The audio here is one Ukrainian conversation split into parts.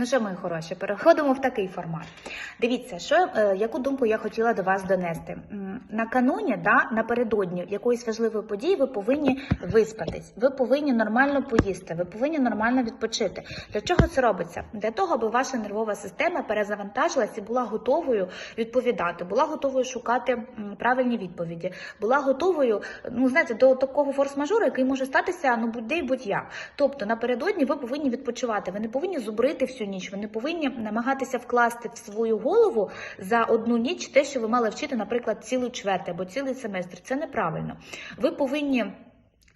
Ну що, мої хороші, переходимо в такий формат. Дивіться, що, е, яку думку я хотіла до вас донести. Накануні, да, напередодні якоїсь важливої події, ви повинні виспатись, ви повинні нормально поїсти, ви повинні нормально відпочити. Для чого це робиться? Для того, аби ваша нервова система перезавантажилась і була готовою відповідати, була готовою шукати правильні відповіді, була готовою, ну знаєте, до такого форс-мажору, який може статися ну будь-де і будь-як. Тобто напередодні ви повинні відпочивати. Ви не повинні зубрити всю ніч. Ви не повинні намагатися вкласти в свою голову за одну ніч те, що ви мали вчити, наприклад, цілий чверть або цілий семестр. Це неправильно. Ви повинні.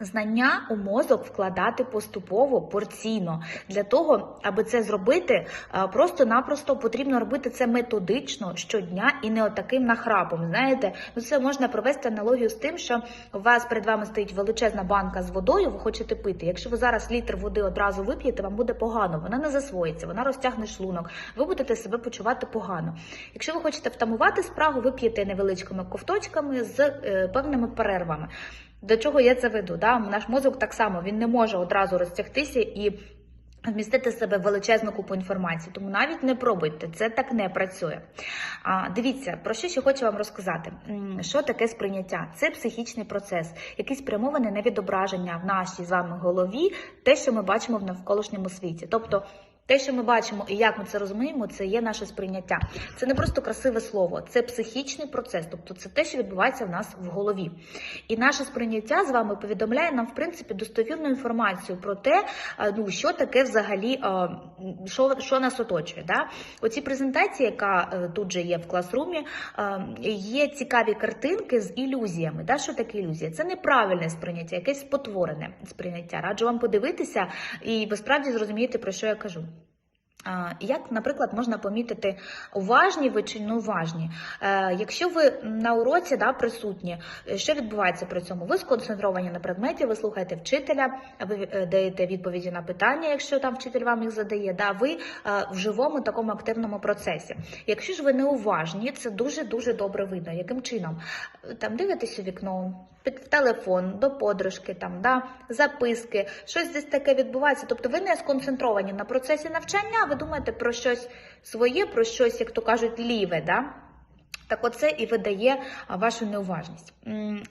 Знання у мозок вкладати поступово, порційно. Для того, аби це зробити, просто-напросто потрібно робити це методично щодня і не отаким нахрапом. Знаєте, ну це можна провести аналогію з тим, що у вас перед вами стоїть величезна банка з водою, ви хочете пити. Якщо ви зараз літр води одразу вип'єте, вам буде погано, вона не засвоїться, вона розтягне шлунок, ви будете себе почувати погано. Якщо ви хочете втамувати спрагу, ви п'єте невеличкими ковточками з е, певними перервами. До чого я це веду? Да? Наш мозок так само він не може одразу розтягтися і вмістити в себе величезну купу інформації. Тому навіть не пробуйте, це так не працює. А, дивіться, про що ще хочу вам розказати. Що таке сприйняття? Це психічний процес, який спрямований на відображення в нашій з вами голові, те, що ми бачимо в навколишньому світі. Тобто те, що ми бачимо і як ми це розуміємо, це є наше сприйняття. Це не просто красиве слово, це психічний процес, тобто це те, що відбувається в нас в голові. І наше сприйняття з вами повідомляє нам, в принципі, достовірну інформацію про те, ну що таке взагалі, що, що нас оточує. Да? Оці презентації, яка е, тут же є в класрумі, е, є цікаві картинки з ілюзіями. Да? Що таке ілюзія? Це неправильне сприйняття, якесь спотворене сприйняття. Раджу вам подивитися, і ви справді зрозумієте, про що я кажу. Як, наприклад, можна помітити, уважні ви чи неуважні? Е, якщо ви на уроці да, присутні, е, що відбувається при цьому? Ви сконцентровані на предметі, ви слухаєте вчителя, ви даєте відповіді на питання, якщо там вчитель вам їх задає. Да, ви е, в живому такому активному процесі. Якщо ж ви неуважні, це дуже дуже добре видно. Яким чином? Там дивитесь у вікно, під телефон, до подружки, там да, записки, щось десь таке відбувається. Тобто ви не сконцентровані на процесі навчання, ви думаєте про щось своє, про щось, як то кажуть, ліве. Да? Так оце і видає вашу неуважність.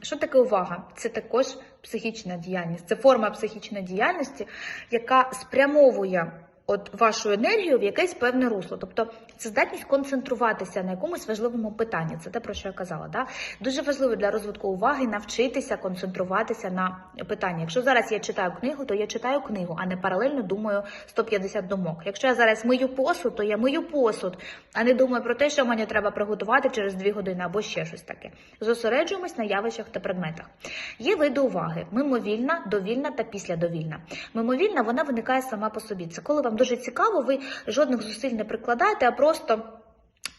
Що таке увага? Це також психічна діяльність, це форма психічної діяльності, яка спрямовує от вашу енергію в якесь певне русло. Тобто це здатність концентруватися на якомусь важливому питанні. Це те, про що я казала. Да? Дуже важливо для розвитку уваги навчитися концентруватися на питанні. Якщо зараз я читаю книгу, то я читаю книгу, а не паралельно думаю 150 думок. Якщо я зараз мию посуд, то я мию посуд, а не думаю про те, що мені треба приготувати через 2 години або ще щось таке. Зосереджуємось на явищах та предметах. Є види уваги: мимовільна, довільна та післядовільна. Мимовільна вона виникає сама по собі. Це коли вам дуже цікаво, ви жодних зусиль не прикладаєте, а просто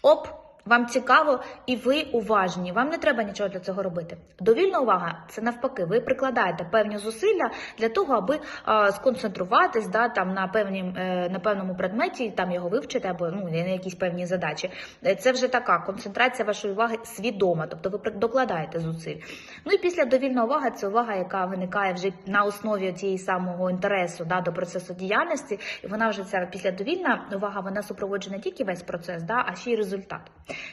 оп. Вам цікаво і ви уважні. Вам не треба нічого для цього робити. Довільна увага це навпаки. Ви прикладаєте певні зусилля для того, аби а, сконцентруватись да, там на певні, е, на певному предметі, там його вивчити або ну на якісь певні задачі. Е, Це вже така концентрація вашої уваги свідома, тобто ви докладаєте зусиль. Ну і після довільна увага це увага, яка виникає вже на основі цієї самого інтересу да, до процесу діяльності. І вона вже ця після довільна увага, вона супроводжує не тільки весь процес, да, а ще й результат.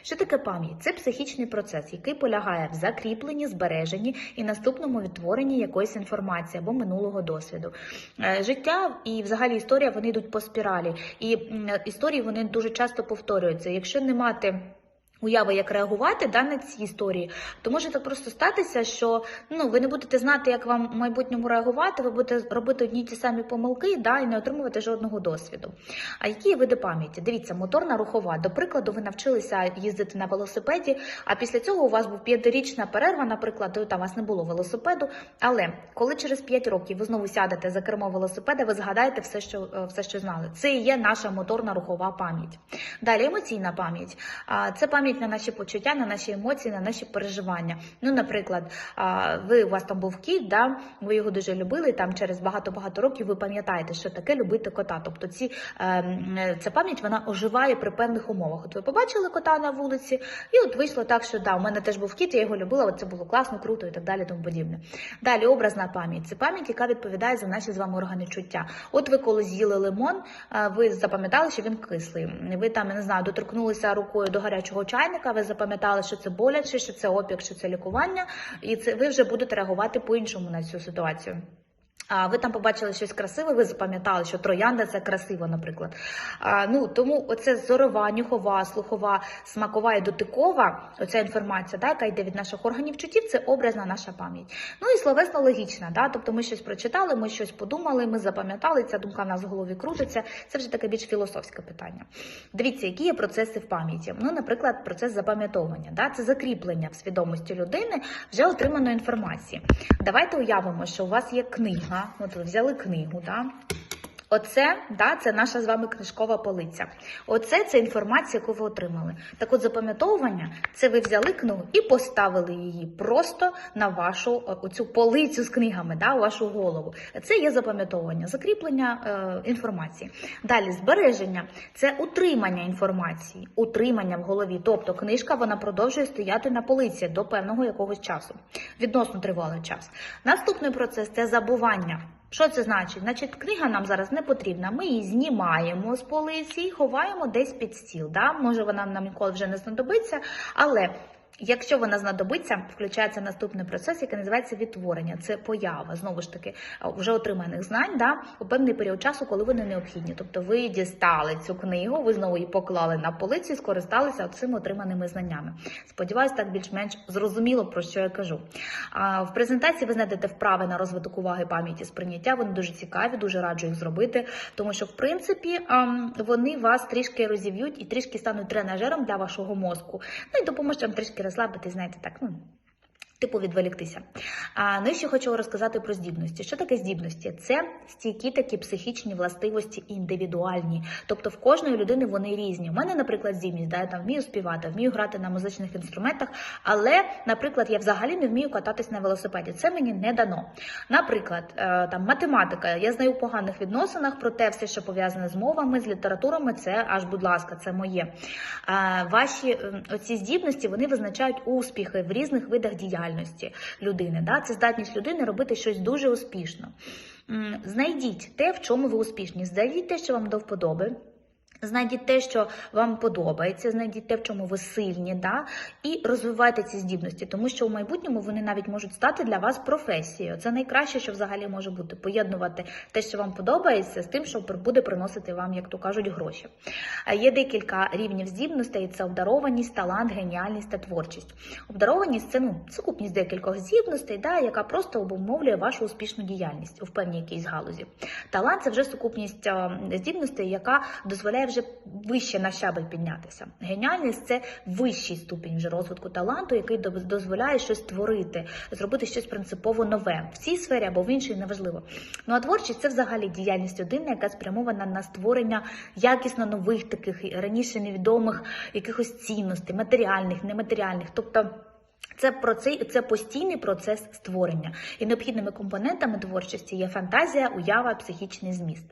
Що таке пам'ять? Це психічний процес, який полягає в закріпленні, збереженні і наступному відтворенні якоїсь інформації або минулого досвіду. Е, Життя і взагалі історія вони йдуть по спіралі, і історії вони дуже часто повторюються. Якщо не мати Уяви, як реагувати да, на ці історії, то може так просто статися, що ну ви не будете знати, як вам в майбутньому реагувати, ви будете робити одні ті самі помилки, да, і не отримувати жодного досвіду. А які види пам'яті? Дивіться, моторна рухова. До прикладу, ви навчилися їздити на велосипеді, а після цього у вас був п'ятирічна перерва, наприклад, то там у вас не було велосипеду. Але коли через 5 років ви знову сядете за кермо велосипеда, ви згадаєте все, що е, все, що знали. Це і є наша моторна рухова пам'ять. Далі емоційна пам'ять. Це пам'ять пам'ять на наші почуття, на наші емоції, на наші переживання. Ну, наприклад, ви у вас там був кіт, да, ви його дуже любили. Там через багато-багато років ви пам'ятаєте, що таке любити кота. Тобто ці е, ця пам'ять вона оживає при певних умовах. От ви побачили кота на вулиці, і от вийшло так, що да, у мене теж був кіт, я його любила. Це було класно, круто і так далі, тому подібне. Далі образна пам'ять це пам'ять, яка відповідає за наші з вами органи чуття. От ви коли з'їли лимон, ви запам'ятали, що він кислий. Ви там я не знаю, доторкнулися рукою до гарячого чайника. Ви запам'ятали, що це боляче, що це опік, що це лікування, і це ви вже будете реагувати по-іншому на цю ситуацію. Ви там побачили щось красиве, ви запам'ятали, що троянда це красиво, наприклад. Ну тому оце зорова, нюхова, слухова, смакова і дотикова, оця інформація, да, яка йде від наших органів чуттів, це образна наша пам'ять. Ну і словесно логічна, да, тобто ми щось прочитали, ми щось подумали, ми запам'ятали, ця думка в нас в голові крутиться. Це вже таке більш філософське питання. Дивіться, які є процеси в пам'яті. Ну, наприклад, процес запам'ятовування, да, це закріплення в свідомості людини вже отриманої інформації. Давайте уявимо, що у вас є книга. От ви взяли книгу, да? Оце, да, це наша з вами книжкова полиця. Оце це інформація, яку ви отримали. Так от запам'ятовування це ви взяли книгу і поставили її просто на вашу оцю полицю з книгами, да, у вашу голову. Це є запам'ятовування, закріплення е, інформації. Далі збереження це утримання інформації, утримання в голові. Тобто книжка вона продовжує стояти на полиці до певного якогось часу, відносно тривалий час. Наступний процес це забування. Що це значить? Значить, книга нам зараз не потрібна. Ми її знімаємо з полиці і ховаємо десь під стіл. Да? Може, вона нам ніколи вже не знадобиться, але. Якщо вона знадобиться, включається наступний процес, який називається відтворення. Це поява знову ж таки вже отриманих знань да, у певний період часу, коли вони необхідні. Тобто ви дістали цю книгу, ви знову її поклали на полиці, і скористалися цими отриманими знаннями. Сподіваюсь, так більш-менш зрозуміло про що я кажу. В презентації ви знайдете вправи на розвиток уваги, пам'яті, сприйняття. Вони дуже цікаві, дуже раджу їх зробити, тому що в принципі ам, вони вас трішки розів'ють і трішки стануть тренажером для вашого мозку. Ну і допоможуть вам трішки розслабитись, знаєте, так, ну. Типу відволіктися. А ну і ще хочу розказати про здібності. Що таке здібності? Це стійкі такі психічні властивості індивідуальні. Тобто в кожної людини вони різні. У мене, наприклад, здібність, да, я там вмію співати, вмію грати на музичних інструментах, але, наприклад, я взагалі не вмію кататись на велосипеді. Це мені не дано. Наприклад, е, там математика. Я знаю у поганих відносинах, проте все, що пов'язане з мовами, з літературами, це аж, будь ласка, це моє. Ваші е, оці здібності вони визначають успіхи в різних видах діяльності людини. Да? Це здатність людини робити щось дуже успішно. Знайдіть те, в чому ви успішні. Знайдіть те, що вам до вподоби. Знайдіть те, що вам подобається, знайдіть те, в чому ви сильні, да? і розвивайте ці здібності, тому що в майбутньому вони навіть можуть стати для вас професією. Це найкраще, що взагалі може бути поєднувати те, що вам подобається, з тим, що буде приносити вам, як то кажуть, гроші. Є декілька рівнів здібностей: це обдарованість, талант, геніальність та творчість. Обдарованість це ну сукупність декількох здібностей, да, яка просто обумовлює вашу успішну діяльність у певній якійсь галузі. Талант це вже сукупність здібностей, яка дозволяє вже вище на щабель піднятися. Геніальність це вищий ступінь вже розвитку таланту, який до- дозволяє щось творити, зробити щось принципово нове в цій сфері або в іншій, неважливо. Ну а творчість це взагалі діяльність людини, яка спрямована на створення якісно нових таких раніше невідомих якихось цінностей, матеріальних, нематеріальних, тобто. Це процес, це постійний процес створення, і необхідними компонентами творчості є фантазія, уява, психічний зміст.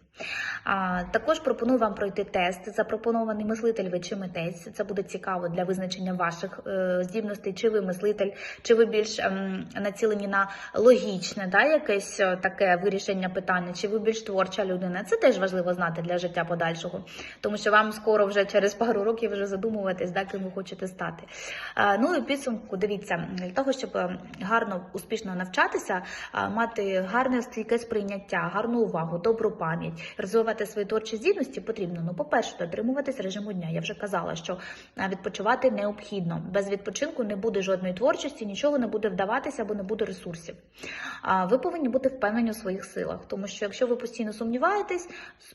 А, також пропоную вам пройти тест, запропонований мислитель ви чи митець. Це буде цікаво для визначення ваших е, здібностей, чи ви мислитель, чи ви більш ем, націлені на логічне, да, якесь е, таке вирішення питання, чи ви більш творча людина. Це теж важливо знати для життя подальшого, тому що вам скоро вже через пару років вже задумуватись, да, ким ви хочете стати. А, ну і підсумку, дивіться, для того, щоб е, гарно, успішно навчатися, мати гарне стійке сприйняття, гарну увагу, добру пам'ять, розвивати свої творчі здібності потрібно. Ну, по-перше, дотримуватись режиму дня. Я вже казала, що відпочивати необхідно. Без відпочинку не буде жодної творчості, нічого не буде вдаватися або не буде ресурсів. Ви повинні бути впевнені у своїх силах, тому що якщо ви постійно сумніваєтесь,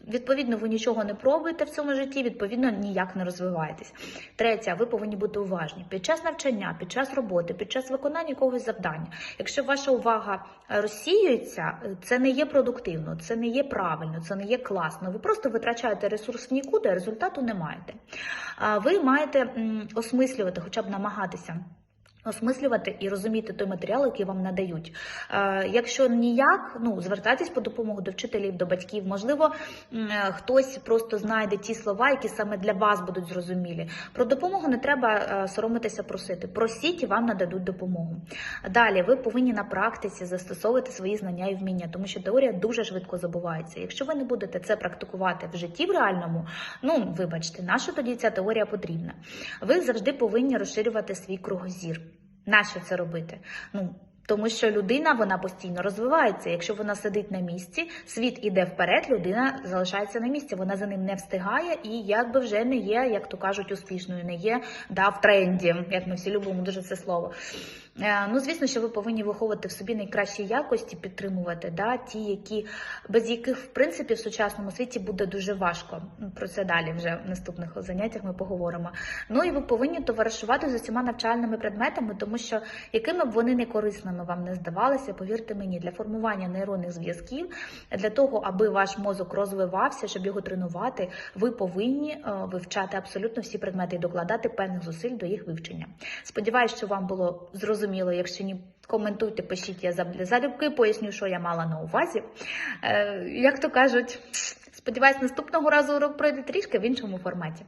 відповідно, ви нічого не пробуєте в цьому житті, відповідно, ніяк не розвиваєтесь. Третє, ви повинні бути уважні під час навчання, під час роботи. Роботи, під час виконання якогось завдання. Якщо ваша увага е, розсіюється, е, це не є продуктивно, це не є правильно, це не є класно. Ви просто витрачаєте ресурс в нікуди, а результату не маєте. Ви маєте осмислювати, хоча б намагатися. Осмислювати і розуміти той матеріал, який вам надають. Е, якщо ніяк, ну звертайтесь по допомогу до вчителів, до батьків. Можливо, е, хтось просто знайде ті слова, які саме для вас будуть зрозумілі. Про допомогу не треба е, соромитися просити. Просіть і вам нададуть допомогу. Далі ви повинні на практиці застосовувати свої знання і вміння, тому що теорія дуже швидко забувається. Якщо ви не будете це практикувати в житті в реальному, ну вибачте, наша тоді ця теорія потрібна. Ви завжди повинні розширювати свій кругозір. Нащо це робити? Ну тому що людина вона постійно розвивається. Якщо вона сидить на місці, світ іде вперед, людина залишається на місці. Вона за ним не встигає і якби вже не є, як то кажуть, успішною, не є да, в тренді, як ми всі любимо дуже це слово. Е, Ну, звісно, що ви повинні виховувати в собі найкращі якості, підтримувати да, ті, які без яких в принципі в сучасному світі буде дуже важко. Про це далі вже в наступних заняттях ми поговоримо. Ну і ви повинні товаришувати з усіма навчальними предметами, тому що якими б вони не корисними вам не здавалися, повірте мені, для формування нейронних зв'язків, для того, аби ваш мозок розвивався, щоб його тренувати, ви повинні е, вивчати абсолютно всі предмети і докладати певних зусиль до їх вивчення. Сподіваюсь, що вам було зрозуміло. Якщо ні, коментуйте, пишіть я за- залюбки, поясню, що я мала на увазі. Е, як то кажуть, сподіваюсь, наступного разу урок пройде трішки в іншому форматі.